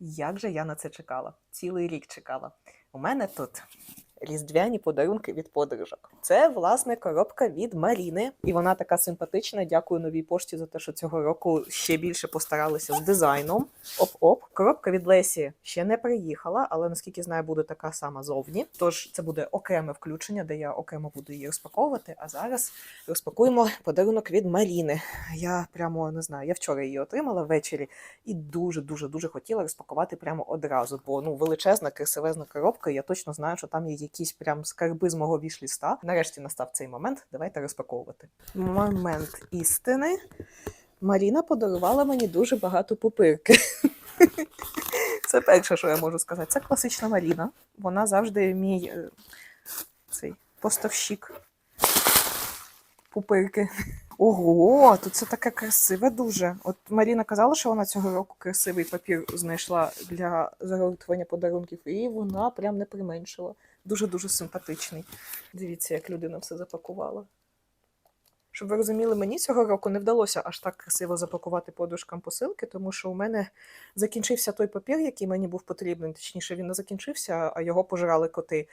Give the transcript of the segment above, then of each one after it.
Як же я на це чекала? Цілий рік чекала. У мене тут різдвяні подарунки від подружок. Це, власне, коробка від Маріни, і вона така симпатична. Дякую новій пошті за те, що цього року ще більше постаралися з дизайном. Оп-оп. Коробка від Лесі ще не приїхала, але наскільки знаю, буде така сама зовні. Тож це буде окреме включення, де я окремо буду її розпаковувати. А зараз розпакуємо подарунок від Маріни. Я прямо не знаю, я вчора її отримала ввечері і дуже дуже дуже хотіла розпакувати прямо одразу. Бо ну величезна, красивезна коробка. Я точно знаю, що там є якісь прям скарби з мого вішліста. Нарешті настав цей момент. Давайте розпаковувати. Момент істини. Маріна подарувала мені дуже багато пупирки. Це перше, що я можу сказати. Це класична Маріна. Вона завжди мій е, цей поставщик пупирки. Ого, тут це таке красиве дуже. От Маріна казала, що вона цього року красивий папір знайшла для загортування подарунків, і вона прям не применшила. Дуже-дуже симпатичний. Дивіться, як людина все запакувала. Щоб ви розуміли, мені цього року не вдалося аж так красиво запакувати подушкам посилки, тому що у мене закінчився той папір, який мені був потрібен. Точніше, він не закінчився, а його пожирали коти.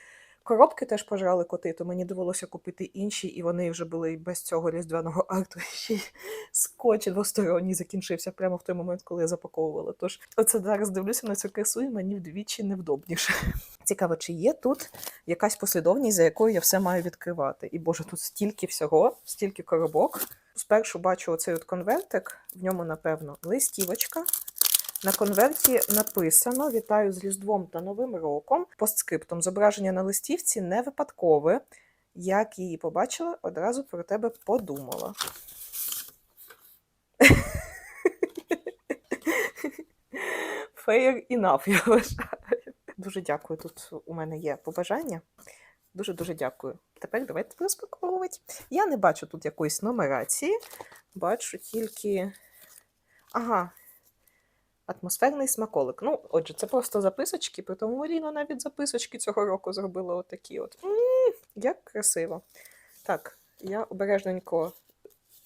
Коробки теж пожрали коти, то мені довелося купити інші, і вони вже були без цього різдвяного акту. Ще й скотч двосторонній закінчився прямо в той момент, коли я запаковувала. Тож оце зараз дивлюся на цю красу, і мені вдвічі невдобніше. Цікаво, чи є тут якась послідовність, за якою я все маю відкривати. І боже, тут стільки всього, стільки коробок. Спершу бачу оцей от конвертик, в ньому, напевно, листівочка. На конверті написано Вітаю з Різдвом та Новим роком. Постскриптом зображення на листівці не випадкове. Як її побачила, одразу про тебе подумала. Fair enough, я вважаю. Дуже дякую. Тут у мене є побажання. Дуже-дуже дякую. Тепер давайте розпаковувати. Я не бачу тут якоїсь нумерації. Бачу тільки. Ага, атмосферний смаколик. Ну, отже, це просто записочки, при тому Маріна навіть записочки цього року зробила отакі от. м як красиво. Так, я обережненько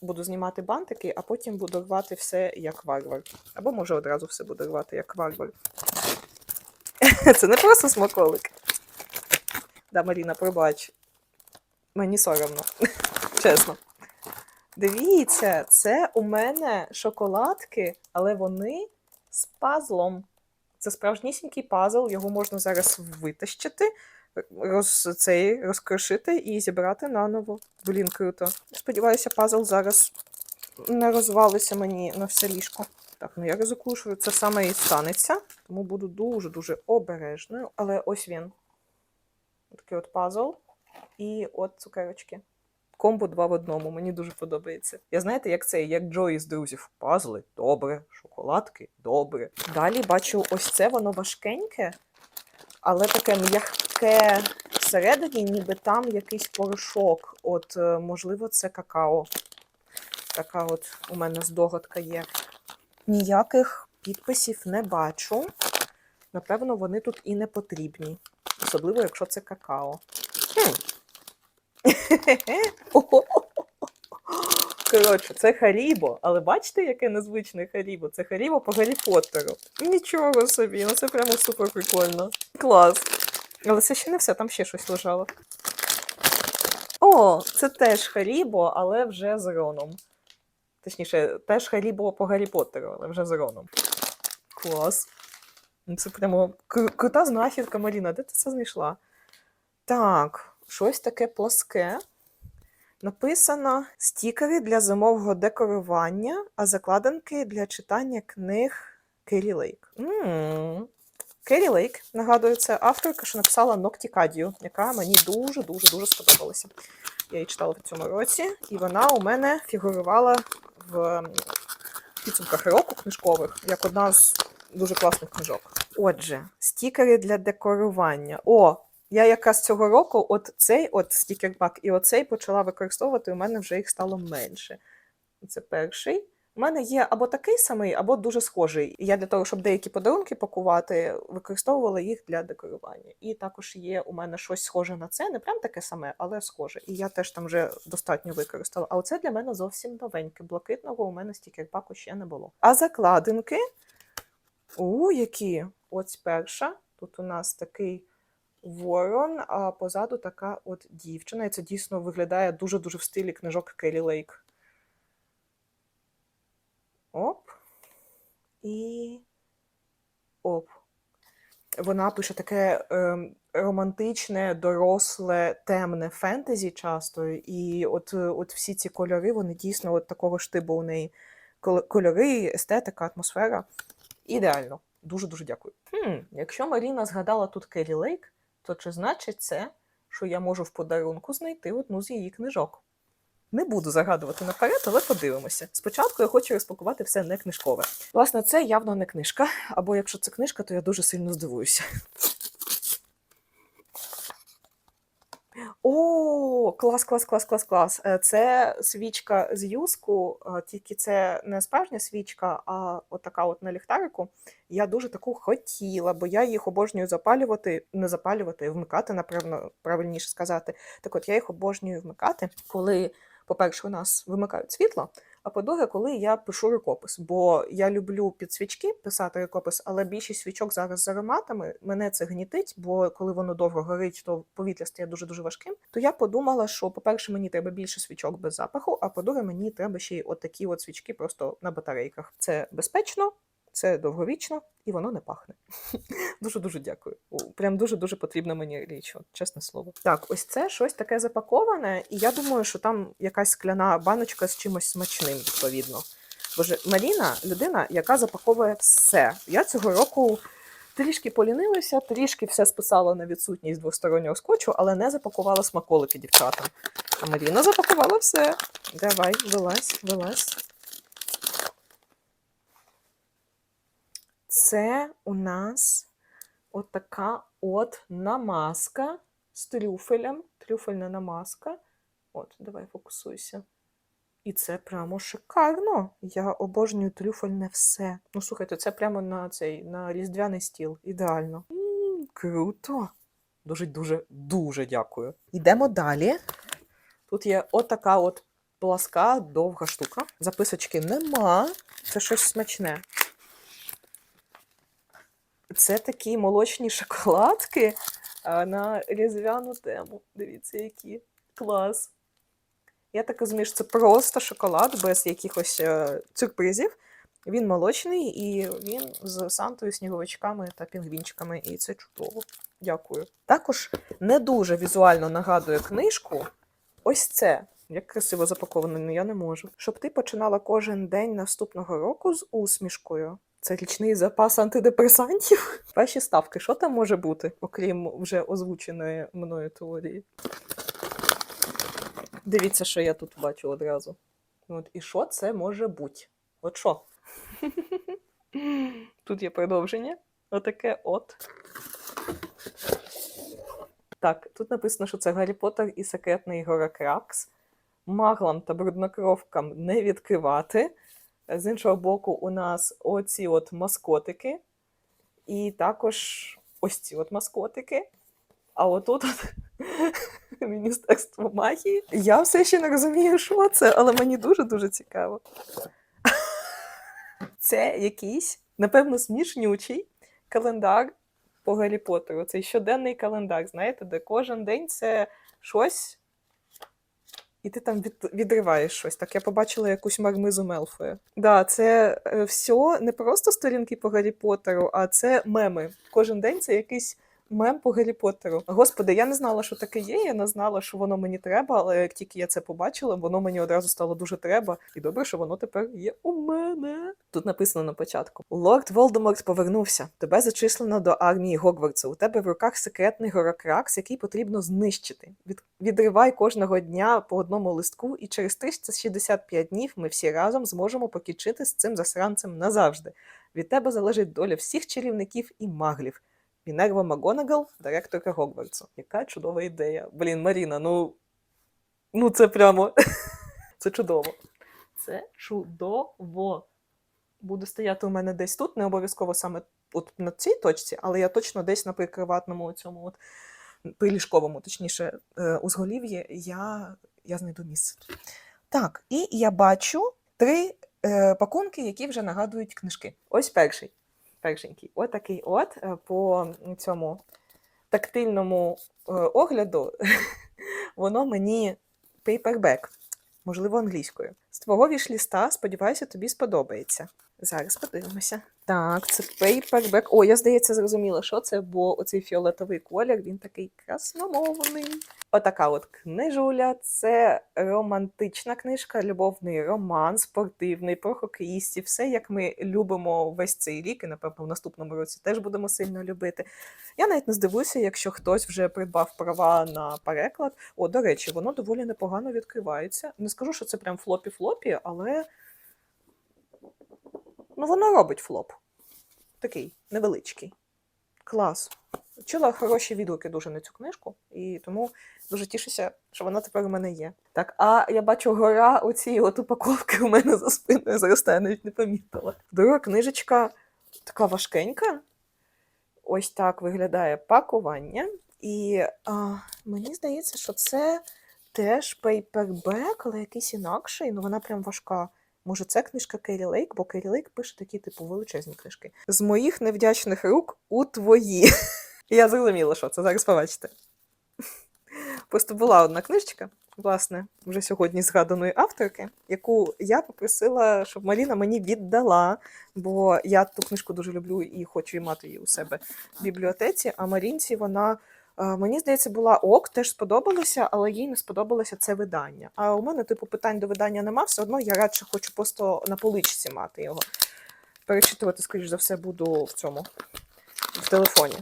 буду знімати бантики, а потім буду рвати все як варвар. Або може одразу все буду рвати як варвар. Це не просто смаколик. Да, Маріна, пробач. Мені соромно. Чесно. Дивіться, це у мене шоколадки, але вони з пазлом. Це справжнісінький пазл, його можна зараз витащити, роз, цей, розкрошити і зібрати наново. Блін, круто. Сподіваюся, пазл зараз не розвалиться мені на все ліжко. Так, ну я ризикую, що це саме і станеться, тому буду дуже-дуже обережною. Але ось він. Такий от пазл. І от цукерочки. Комбо два в одному, мені дуже подобається. Я знаєте, як це, як Джої з друзів. Пазли добре, шоколадки добре. Далі бачу, ось це воно важкеньке, але таке м'яке всередині, ніби там якийсь порошок. От, е, можливо, це какао. Така от у мене здогадка є. Ніяких підписів не бачу. Напевно, вони тут і не потрібні. Особливо, якщо це какао. Хм. Коротше, це Харібо, але бачите, яке незвичне Харібо? Це Харібо по Гаррі Поттеру. Нічого собі, ну це прямо супер прикольно. Клас. Але це ще не все, там ще щось лежало. О, це теж Харібо, але вже з Роном. Точніше, теж Харібо по Гаррі Поттеру, але вже з Роном. Клас. Ну, Це прямо кру- крута знахідка, Маріна. Де ти це знайшла? Так, щось таке плоске. Написано стікери для зимового декорування, а закладинки для читання книг Керрі Лейк. М. Керрі Лейк, нагадую, це авторка, що написала Ноктікадію, яка мені дуже-дуже дуже сподобалася. Я її читала в цьому році, і вона у мене фігурувала в підсумках року книжкових як одна з дуже класних книжок. Отже, стікери для декорування. О, я якраз цього року от цей от стікер-пак і оцей почала використовувати, у мене вже їх стало менше. Це перший. У мене є або такий самий, або дуже схожий. Я для того, щоб деякі подарунки пакувати, використовувала їх для декорування. І також є у мене щось схоже на це, не прям таке саме, але схоже. І я теж там вже достатньо використала. А оце для мене зовсім новеньке. Блакитного у мене стікер-паку ще не було. А закладинки У, які? Ось перша. Тут у нас такий ворон, а позаду така от дівчина. І це дійсно виглядає дуже-дуже в стилі книжок Келі Лейк. Оп. І. Оп. Вона пише таке ем, романтичне, доросле, темне фентезі часто. І от, е, от всі ці кольори, вони дійсно от такого штибу у неї. Кольори, естетика, атмосфера. Ідеально. Дуже-дуже дякую. Хм, якщо Маріна згадала тут Келі Лейк, то чи значить це, що я можу в подарунку знайти одну з її книжок? Не буду загадувати наперед, але подивимося. Спочатку я хочу розпакувати все не книжкове. Власне, це явно не книжка, або якщо це книжка, то я дуже сильно здивуюся. О, клас, клас, клас, клас, клас. Е, Це свічка з юску, е, тільки це не справжня свічка, а отака от на ліхтарику. Я дуже таку хотіла, бо я їх обожнюю запалювати, не запалювати, вмикати, напевно, правильніше сказати. Так от я їх обожнюю вмикати, коли, по-перше, у нас вимикають світло. А по-друге, коли я пишу рукопис, бо я люблю під свічки писати рукопис, але більшість свічок зараз з ароматами мене це гнітить, бо коли воно довго горить, то повітря стає дуже дуже важким. То я подумала, що, по-перше, мені треба більше свічок без запаху, а по-друге, мені треба ще й отакі от свічки просто на батарейках. Це безпечно, це довговічно і воно не пахне. Дуже дуже дякую. Прям дуже дуже потрібна мені річ, от, чесне слово. Так, ось це щось таке запаковане, і я думаю, що там якась скляна баночка з чимось смачним, відповідно. Боже, Маріна людина, яка запаковує все. Я цього року трішки полінилася, трішки все списала на відсутність двостороннього скотчу, але не запакувала смаколики дівчатам. А Маріна запакувала все. Давай, вилазь, вилазь. Це у нас от така от намазка з трюфелем. Трюфельна намазка. От, давай фокусуйся. І це прямо шикарно. Я обожнюю трюфельне все. Ну, слухайте, це прямо на цей на різдвяний стіл. Ідеально. М, круто. Дуже, дуже, дуже дякую. Йдемо далі. Тут є отака от пласка, довга штука. Записочки нема. Це щось смачне. Це такі молочні шоколадки на різдвяну тему. Дивіться, які. Клас. Я так розумію, що це просто шоколад без якихось е, сюрпризів. Він молочний і він з Сантою, сніговичками та пінгвінчиками. І це чудово. Дякую. Також не дуже візуально нагадує книжку. Ось це. Як красиво запаковано, ну я не можу. Щоб ти починала кожен день наступного року з усмішкою. Це річний запас антидепресантів. Ваші ставки, що там може бути, окрім вже озвученої мною теорії? Дивіться, що я тут бачу одразу. От, і що це може бути? От що? Тут є продовження. Отаке от. Так, тут написано, що це Гаррі Поттер і секретний Горакракс. Маглам та бруднокровкам не відкривати. З іншого боку, у нас оці от маскотики. І також ось ці от маскотики. А отут от Міністерство магії. Я все ще не розумію, що це, але мені дуже-дуже цікаво. Це якийсь, напевно, смішнючий календар по Гаррі Поттеру. Цей щоденний календар, знаєте, де кожен день це щось. І ти там від, відриваєш щось. Так я побачила якусь мармизу Мелфоя. Да, це е, все не просто сторінки по Гаррі Поттеру, а це меми. Кожен день це якийсь мем по Гаррі Поттеру. Господи, я не знала, що таке є. Я не знала, що воно мені треба, але як тільки я це побачила, воно мені одразу стало дуже треба. І добре, що воно тепер є у мене. Тут написано на початку: Лорд Волдеморт повернувся. Тебе зачислено до армії Гогвартсу. У тебе в руках секретний горокракс, який потрібно знищити. Від... Відривай кожного дня по одному листку, і через 365 днів ми всі разом зможемо покінчити з цим засранцем назавжди. Від тебе залежить доля всіх чарівників і маглів. Мінерва Магонагал, директорка Гогвартсу. Яка чудова ідея. Блін, Маріна, ну. Ну, це прямо. це чудово. Це чудово. Буде стояти у мене десь тут, не обов'язково саме от на цій точці, але я точно десь на прикриватному цьому от приліжковому, точніше, е, узголів'ї, я, я знайду місце. Так, і я бачу три е, пакунки, які вже нагадують книжки. Ось перший. Отакий от е, по цьому тактильному е, огляду воно мені пейпербек, можливо, англійською. З твого вішліста, сподіваюся, тобі сподобається. Зараз подивимося. Так, це пейпербек. О, я здається, зрозуміла, що це, бо оцей фіолетовий колір, він такий красномовний. Отака от книжуля. Це романтична книжка, любовний роман, спортивний, про хокеїстів. Все, як ми любимо весь цей рік, і напевно в наступному році теж будемо сильно любити. Я навіть не здивуюся, якщо хтось вже придбав права на переклад. О, до речі, воно доволі непогано відкривається. Не скажу, що це прям флопі-флопі, але ну, воно робить флоп. Такий невеличкий. Клас. Чула хороші відгуки дуже на цю книжку, і тому дуже тішуся, що вона тепер у мене є. Так, а я бачу гора оцієї от упаковки у мене за спиною зростає, навіть не помітила. Друга книжечка така важкенька. Ось так виглядає пакування. І а, мені здається, що це теж пейпербек, але якийсь інакший. Ну вона прям важка. Може, це книжка Керрі Лейк, бо Керрі Лейк пише такі, типу, величезні книжки. З моїх невдячних рук у твої. Я зрозуміла, що це зараз побачите. Просто була одна книжечка, власне, вже сьогодні згаданої авторки, яку я попросила, щоб Маріна мені віддала, бо я ту книжку дуже люблю і хочу мати її у себе в бібліотеці. А Марінці вона. Е, Мені здається, була ок, теж сподобалося, але їй не сподобалося це видання. А у мене, типу, питань до видання нема, все одно я радше хочу просто на поличці мати його. Перечитувати, скоріш за все, буду в цьому в телефоні.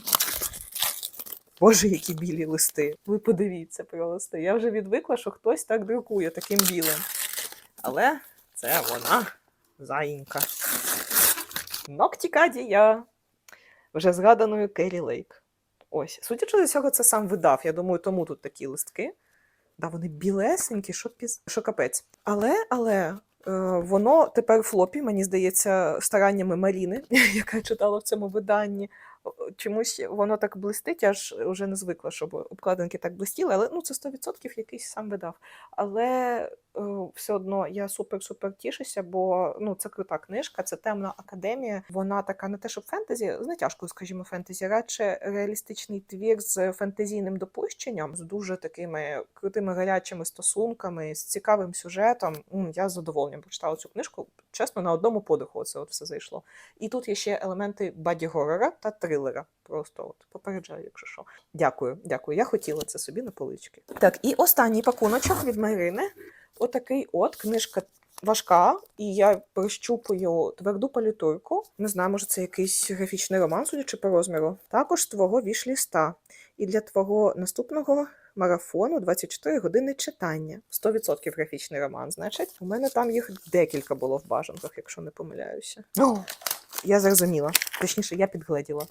Боже, які білі листи. Ви подивіться просто. Я вже відвикла, що хтось так друкує таким білим. Але це вона заїнька. Ноктікадія. Вже згаданою Керрі Лейк. Ось. Судячи з цього, це сам видав. Я думаю, тому тут такі листки. Да, вони білесенькі, що, піз... що капець. Але, але е, воно тепер флопі, мені здається, стараннями Маріни, яка читала в цьому виданні. Чомусь воно так блистить, я ж вже не звикла, щоб обкладинки так блистіли, але ну, це 100% якийсь сам видав. Але все одно я супер-супер тішуся, бо ну, це крута книжка, це темна академія. Вона така не те, щоб фентезі, з натяжкою, скажімо, фентезі, радше реалістичний твір з фентезійним допущенням, з дуже такими крутими гарячими стосунками, з цікавим сюжетом. Я з задоволенням прочитала цю книжку. Чесно, на одному подиху це от все зайшло. І тут є ще елементи баді-горора та трилера. Просто от попереджаю, якщо що. Дякую, дякую. Я хотіла це собі на полички. Так, і останній пакуночок від Марини. Отакий от книжка важка, і я прищупую тверду палітурку. Не знаю, може це якийсь графічний роман, судячи по розміру. Також твого вішліста. І для твого наступного марафону 24 години читання. 100% графічний роман, значить. У мене там їх декілька було в бажанках, якщо не помиляюся. О, я зрозуміла. Точніше, я підгледіла.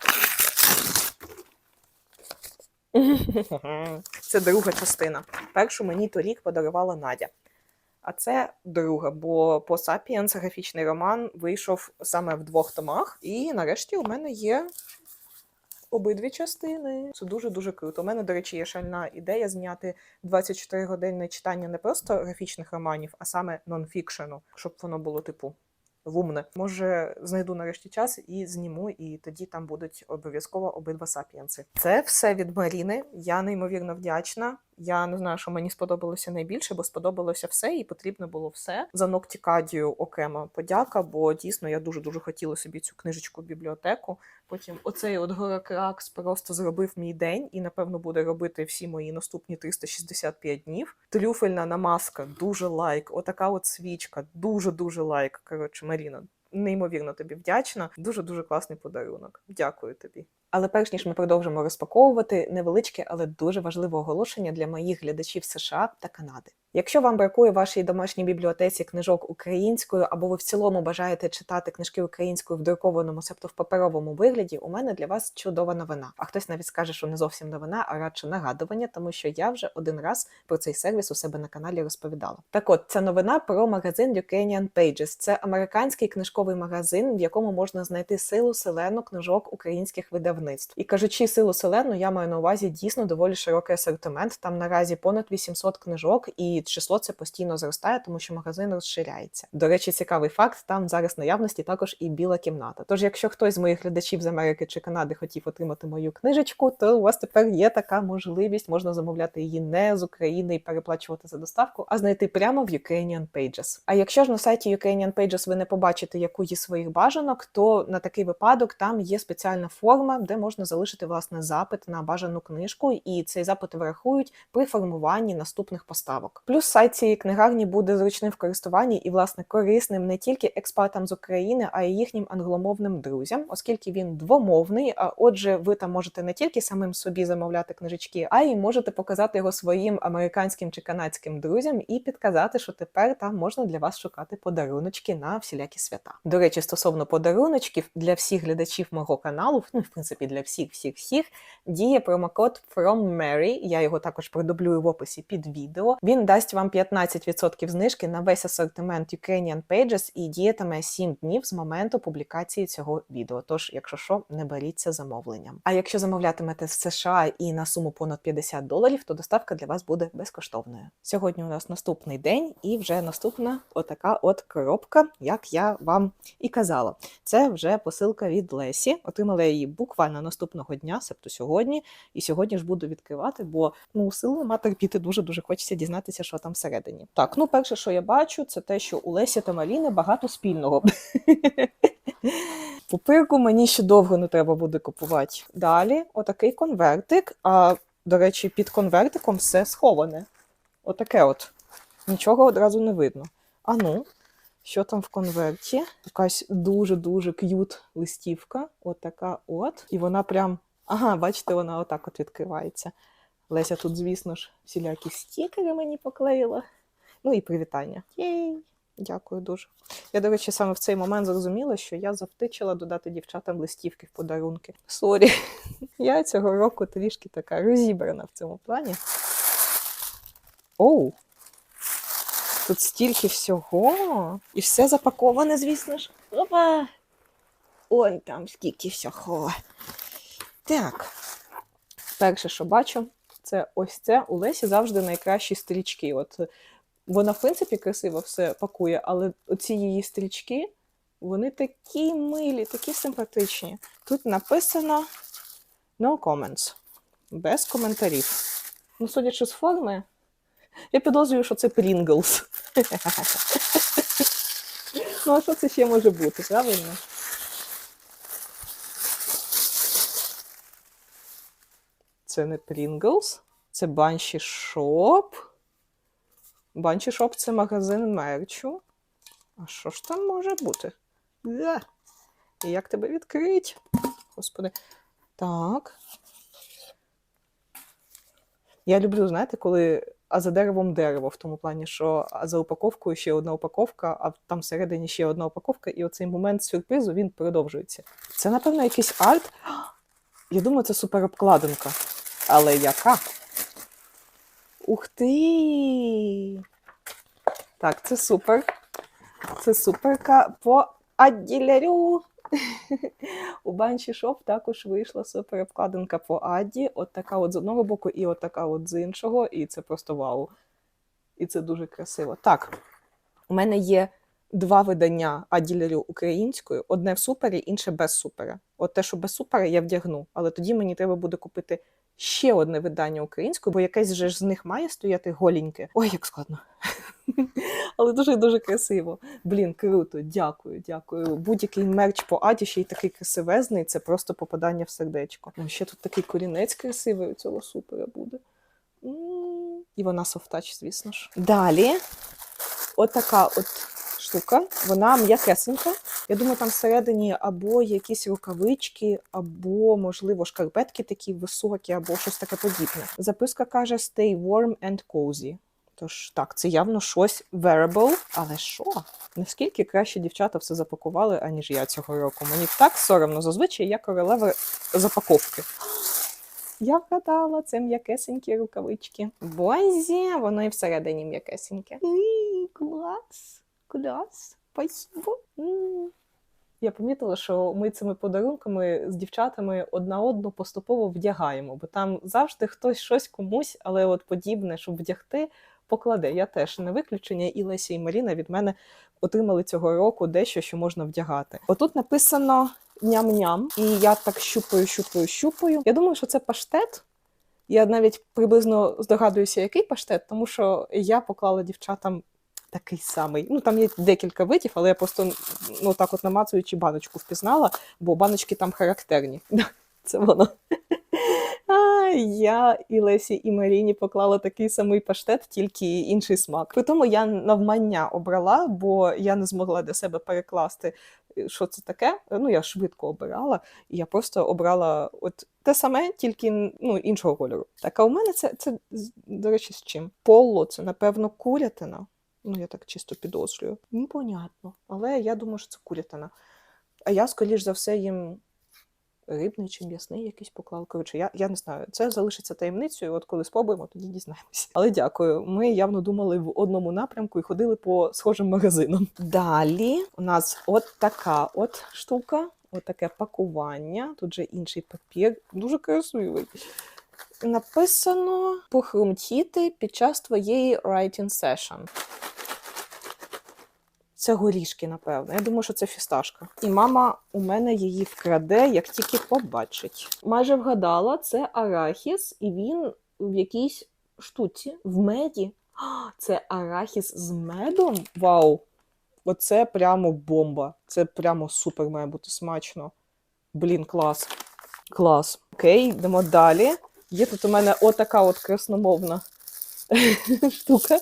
Це друга частина. Першу мені торік подарувала Надя. А це друга, бо по Sapiens графічний роман вийшов саме в двох томах. І нарешті у мене є обидві частини. Це дуже-дуже круто. У мене, до речі, є шальна ідея зняти 24 годинне читання не просто графічних романів, а саме нонфікшену, щоб воно було типу. Вумне. Може, знайду нарешті час і зніму, і тоді там будуть обов'язково обидва сапіенси. Це все від Маріни. Я неймовірно вдячна. Я не знаю, що мені сподобалося найбільше, бо сподобалося все, і потрібно було все. За Ноктікадію окрема подяка, бо дійсно я дуже дуже хотіла собі цю книжечку в бібліотеку. Потім оцей от Горакракс просто зробив мій день і, напевно, буде робити всі мої наступні 365 днів. Трюфельна намазка, дуже лайк. Отака от свічка, дуже дуже лайк. Коротше, Маріна, неймовірно тобі вдячна. Дуже дуже класний подарунок. Дякую тобі. Але перш ніж ми продовжимо розпаковувати невеличке, але дуже важливе оголошення для моїх глядачів США та Канади. Якщо вам бракує вашій домашній бібліотеці книжок українською, або ви в цілому бажаєте читати книжки українською в друкованому, себто в паперовому вигляді, у мене для вас чудова новина. А хтось навіть скаже, що не зовсім новина, а радше нагадування, тому що я вже один раз про цей сервіс у себе на каналі розповідала. Так от, це новина про магазин Ukrainian Pages. Це американський книжковий магазин, в якому можна знайти силу селену книжок українських видавців. Видавництв. І кажучи силу селену, я маю на увазі дійсно доволі широкий асортимент. Там наразі понад 800 книжок, і число це постійно зростає, тому що магазин розширяється. До речі, цікавий факт: там зараз наявності також і біла кімната. Тож, якщо хтось з моїх глядачів з Америки чи Канади хотів отримати мою книжечку, то у вас тепер є така можливість. Можна замовляти її не з України і переплачувати за доставку, а знайти прямо в Ukrainian Pages. А якщо ж на сайті Ukrainian Pages ви не побачите яку є своїх бажанок, то на такий випадок там є спеціальна форма, де можна залишити власне запит на бажану книжку, і цей запит врахують при формуванні наступних поставок. Плюс сайт цієї книгарні буде зручним в користуванні і, власне, корисним не тільки експатам з України, а й їхнім англомовним друзям, оскільки він двомовний. А отже, ви там можете не тільки самим собі замовляти книжечки, а й можете показати його своїм американським чи канадським друзям і підказати, що тепер там можна для вас шукати подаруночки на всілякі свята. До речі, стосовно подаруночків для всіх глядачів мого каналу, ну в принципі для всіх, всіх, всіх, діє промокод From Mary, Я його також продублюю в описі під відео. Він дасть вам 15% знижки на весь асортимент Ukrainian Pages і діятиме 7 днів з моменту публікації цього відео. Тож, якщо що, не беріться замовленням. А якщо замовлятимете з США і на суму понад 50 доларів, то доставка для вас буде безкоштовною. Сьогодні у нас наступний день, і вже наступна отака от коробка, як я вам і казала. Це вже посилка від Лесі. Отримала її буквально наступного дня, себто сьогодні. І сьогодні ж буду відкривати, бо ну сил нема терпіти дуже дуже хочеться дізнатися, що там всередині. Так, ну перше, що я бачу, це те, що у Лесі та Маліни багато спільного. Пупирку мені ще довго не треба буде купувати. Далі, отакий конвертик. А до речі, під конвертиком все сховане. Отаке от. Нічого одразу не видно. А ну, що там в конверті? Якась дуже-дуже к'ют листівка. От така от. І вона прям. Ага, бачите, вона отак от відкривається. Леся тут, звісно ж, всілякі стікери мені поклеїла. Ну і привітання. Єй! Дякую дуже. Я, до речі, саме в цей момент зрозуміла, що я завтичила додати дівчатам листівки в подарунки. Сорі. Я цього року трішки така розібрана в цьому плані. Оу! Тут стільки всього. І все запаковане, звісно ж. Опа! Ой, там скільки всього. Так. Перше, що бачу, це ось це у Лесі завжди найкращі стрічки. От вона, в принципі, красиво все пакує, але оці її стрічки, вони такі милі, такі симпатичні. Тут написано no comments. Без коментарів. Ну, судячи з форми, я підозрюю, що це Pringles. Ну, а що це ще може бути, правильно? Це не Pringles, це Banshee Shop. Банші Shop – це магазин мерчу. А що ж там може бути? Да. І як тебе відкрить? Господи. Так. Я люблю, знаєте, коли а за деревом дерево, в тому плані, що а за упаковкою ще одна упаковка, а там всередині ще одна упаковка, і оцей момент сюрпризу він продовжується. Це, напевно, якийсь арт. Я думаю, це суперобкладинка. Але яка? Ух ти! Так, це супер. Це суперка по адділярю. У Банші Шоп також вийшла суперобкладинка по Адді. От така от з одного боку, і от така от з іншого. І це просто вау. І це дуже красиво. Так, у мене є два видання аділерів українською: одне в супері, інше без супера. От те, що без супера, я вдягну, але тоді мені треба буде купити ще одне видання українською, бо якесь же ж з них має стояти голіньке. Ой, як складно. Але дуже-дуже красиво. Блін, круто, дякую, дякую. Будь-який мерч по Аді ще й такий красивезний, це просто попадання в сердечко. Ще тут такий корінець красивий у цього супера буде. І вона софтач, звісно ж. Далі, отака от штука, вона м'якесенька. Я думаю, там всередині або якісь рукавички, або, можливо, шкарпетки такі високі, або щось таке подібне. Записка каже: Stay warm and cozy. Тож так, це явно щось wearable, але що? Наскільки краще дівчата все запакували, аніж я цього року? Мені так соромно, зазвичай я королева запаковки. Я вгадала, це м'якесенькі рукавички. Бозі, воно і всередині м'якесеньке. Клас, клас, спасибо. Я помітила, що ми цими подарунками з дівчатами одна одну поступово вдягаємо, бо там завжди хтось щось комусь, але от подібне, щоб вдягти, покладе. Я теж не виключення, і Леся і Маріна від мене отримали цього року дещо, що можна вдягати. Отут написано ням-ням, і я так щупаю, щупаю, щупаю. Я думаю, що це паштет. Я навіть приблизно здогадуюся, який паштет, тому що я поклала дівчатам такий самий. Ну там є декілька видів, але я просто ну так от намацуючи баночку впізнала, бо баночки там характерні. Це воно. А, я і Лесі, і Маріні поклала такий самий паштет, тільки інший смак. При тому я навмання обрала, бо я не змогла для себе перекласти, е, що це таке. Ну, я швидко обирала, і я просто обрала от те саме, тільки ну, іншого кольору. Так, а у мене це, це до речі, з чим? Поло, це, напевно, курятина. Ну, я так чисто підозрюю. Непонятно. Але я думаю, що це курятина. А я, скоріш за все, їм рибний чи м'ясний якийсь поклав. Коротше, я, я не знаю. Це залишиться таємницею. От коли спробуємо, тоді дізнаємося. Але дякую. Ми явно думали в одному напрямку і ходили по схожим магазинам. Далі у нас от така от штука, от таке пакування. Тут же інший папір, дуже красивий. Написано похрумтіти під час твоєї writing session. Це горішки, напевно. Я думаю, що це фісташка. І мама у мене її вкраде, як тільки побачить. Майже вгадала, це арахіс, і він в якійсь штуці, в меді. Це арахіс з медом? Вау! Оце прямо бомба. Це прямо супер має бути смачно. Блін, клас. Клас. Окей, йдемо далі. Є тут у мене отака от красномовна штука.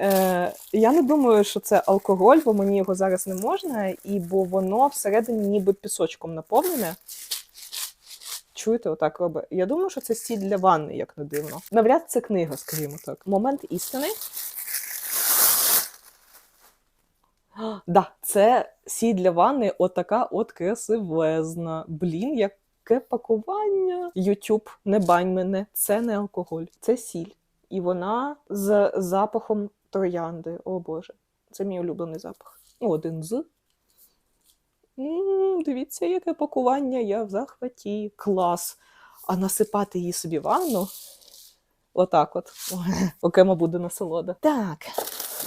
Е, я не думаю, що це алкоголь, бо мені його зараз не можна, і бо воно всередині ніби пісочком наповнене. Чуєте, отак робить. Я думаю, що це сіль для ванни, як не дивно. Навряд це книга, скажімо так. Момент істини. А, Да, це сіль для ванни, отака от красивезна. Блін, яке пакування. Ютуб, не бань мене, це не алкоголь, це сіль. І вона з запахом троянди. О Боже, це мій улюблений запах. Ну, один з. м дивіться, яке пакування, я в захваті. Клас. А насипати її собі в ванну. Отак от. Окремо буде насолода. Так,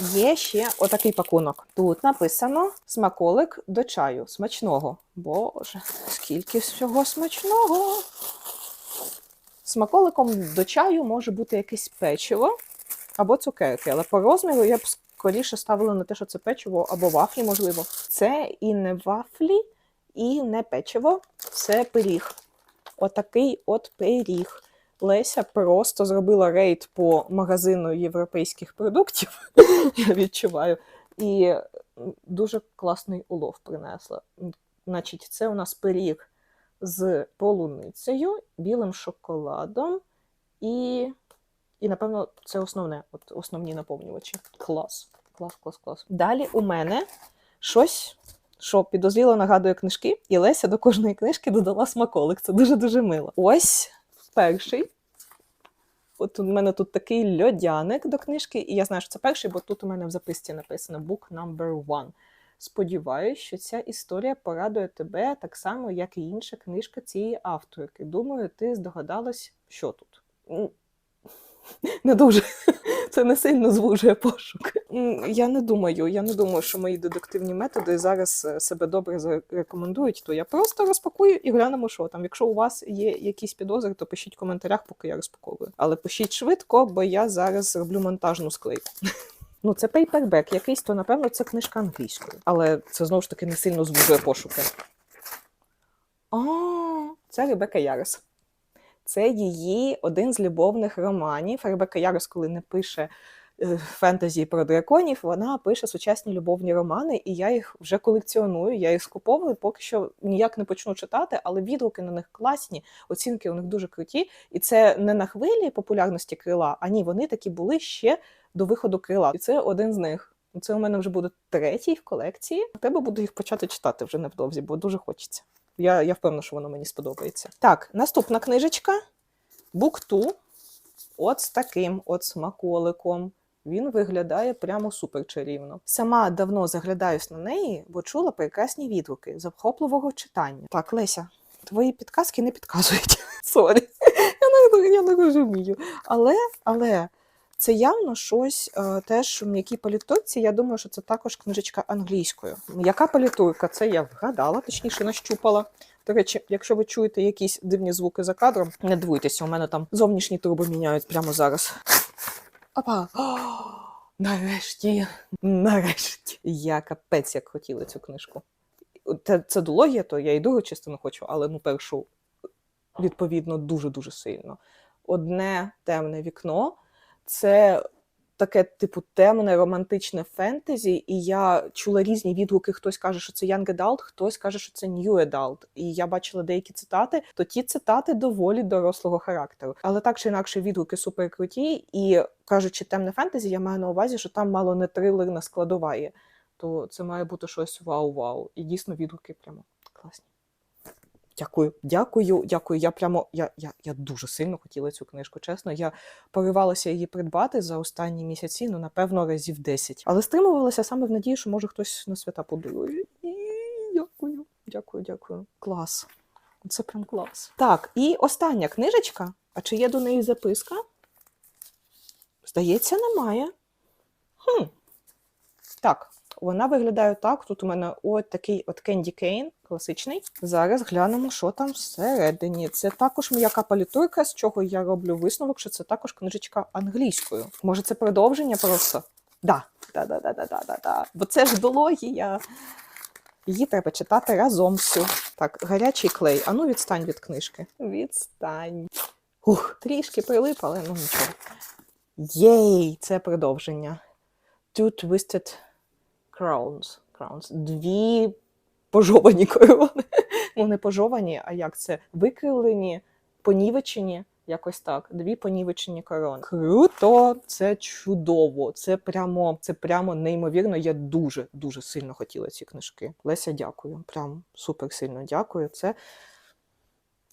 є ще отакий пакунок. Тут написано смаколик до чаю. Смачного. Боже, скільки всього смачного. Смаколиком до чаю може бути якесь печиво або цукерки, але по розміру я б скоріше ставила на те, що це печиво або вафлі, можливо. Це і не вафлі, і не печиво, це пиріг. Отакий от пиріг. Леся просто зробила рейд по магазину європейських продуктів, я відчуваю. І дуже класний улов принесла. Значить, це у нас пиріг з полуницею, білим шоколадом і, і напевно, це основне, от основні наповнювачі. Клас, клас, клас, клас. Далі у мене щось, що підозріло нагадує книжки, і Леся до кожної книжки додала смаколик. Це дуже-дуже мило. Ось перший. От у мене тут такий льодяник до книжки, і я знаю, що це перший, бо тут у мене в записці написано book number one. Сподіваюсь, що ця історія порадує тебе так само, як і інша книжка цієї авторки. Думаю, ти здогадалась, що тут. Не дуже. Це не сильно звужує пошук. Я не думаю, я не думаю, що мої дедуктивні методи зараз е, себе добре зарекомендують, то я просто розпакую і глянемо, що там. Якщо у вас є якісь підозри, то пишіть в коментарях, поки я розпаковую. Але пишіть швидко, бо я зараз зроблю монтажну склейку. Ну, це пейпербек якийсь, то напевно це книжка англійською. Але це знову ж таки не сильно звужує пошуки. А, це Ребека Ярос. Це її один з любовних романів. Ребека Ярос, коли не пише е, фентезі про драконів, вона пише сучасні любовні романи, і я їх вже колекціоную, я їх скуповую, поки що ніяк не почну читати, але відгуки на них класні, оцінки у них дуже круті. І це не на хвилі популярності крила, а ні, вони такі були ще до виходу крила. І це один з них. Це у мене вже буде третій в колекції. Треба буду їх почати читати вже невдовзі, бо дуже хочеться. Я, я впевнена, що воно мені сподобається. Так, наступна книжечка. Букту. От з таким от смаколиком. Він виглядає прямо супер чарівно. Сама давно заглядаюсь на неї, бо чула прекрасні відгуки захопливого читання. Так, Леся, твої підказки не підказують. Сорі. Я не розумію. Але, але це явно щось е, теж в м'якій палітурці. Я думаю, що це також книжечка англійською. М'яка палітурка, це я вгадала, точніше нащупала. До речі, якщо ви чуєте якісь дивні звуки за кадром, не дивуйтеся, у мене там зовнішні труби міняють прямо зараз. Опа! Нарешті, нарешті. Я капець як хотіла цю книжку. Це, це дологія, то я і другу частину хочу, але ну першу відповідно дуже-дуже сильно. Одне темне вікно це таке, типу, темне романтичне фентезі, і я чула різні відгуки. Хтось каже, що це young adult, хтось каже, що це new adult. І я бачила деякі цитати, то ті цитати доволі дорослого характеру. Але так чи інакше відгуки супер круті. І кажучи, темне фентезі, я маю на увазі, що там мало не трилерна складова є. То це має бути щось вау-вау. І дійсно відгуки прямо класні. Дякую, дякую, дякую. Я прямо я, я, я дуже сильно хотіла цю книжку. Чесно, я поривалася її придбати за останні місяці, ну напевно, разів 10. Але стримувалася саме в надії, що може хтось на свята подарує. Дякую, дякую, дякую. Клас. Це прям клас. Так, і остання книжечка. А чи є до неї записка? Здається, немає. Хм. Так, вона виглядає так. Тут у мене от такий от Candy Cane, класичний. Зараз глянемо, що там всередині. Це також м'яка палітурка, з чого я роблю висновок, що це також книжечка англійською. Може, це продовження просто? Да, да, да, да, да, да, да, да. Бо це ж дологія. Її треба читати разом всю. Так, гарячий клей. Ану, відстань від книжки. Відстань. Ух, трішки прилип, але ну нічого. Єй, це продовження. Two Twisted Crowns. Crowns. Дві пожовані корони. Ну, не пожовані, а як це? Викривлені, понівечені, якось так. Дві понівечені корони. Круто! Це чудово. Це прямо, це прямо неймовірно. Я дуже, дуже сильно хотіла ці книжки. Леся, дякую. Прям супер сильно дякую. Це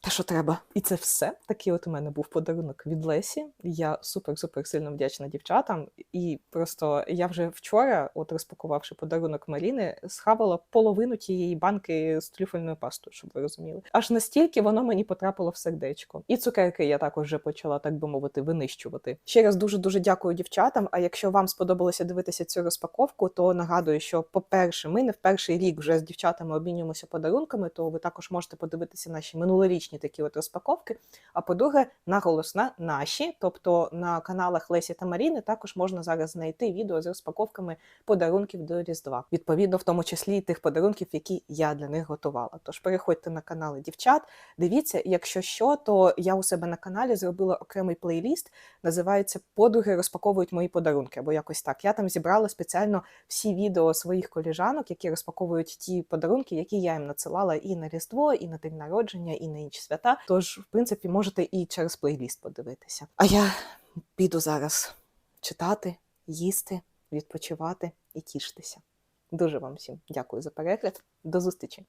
те, що треба. І це все. Такий от у мене був подарунок від Лесі. Я супер-супер сильно вдячна дівчатам. І просто я вже вчора, от розпакувавши подарунок Маріни, схавала половину тієї банки з трюфельною пастою, щоб ви розуміли. Аж настільки воно мені потрапило в сердечко. І цукерки я також вже почала, так би мовити, винищувати. Ще раз дуже дуже дякую дівчатам. А якщо вам сподобалося дивитися цю розпаковку, то нагадую, що, по-перше, ми не в перший рік вже з дівчатами обмінюємося подарунками, то ви також можете подивитися наші минулорічні такі от розпаковки. А по-друге, наголос на наші, тобто на каналах Лесі та Маріни, також можна зараз знайти відео з розпаковками подарунків до Різдва. Відповідно, в тому числі і тих подарунків, які я для них готувала. Тож переходьте на канали дівчат. Дивіться, якщо що, то я у себе на каналі зробила окремий плейліст, називається Подруги розпаковують мої подарунки або якось так. Я там зібрала спеціально всі відео своїх коліжанок, які розпаковують ті подарунки, які я їм надсилала і на Різдво, і на день народження, і на інші свята. Тож, в принципі, можете і через плейліст подивитися. А я піду зараз читати, їсти, відпочивати і тішитися. Дуже вам всім дякую за перегляд. До зустрічі!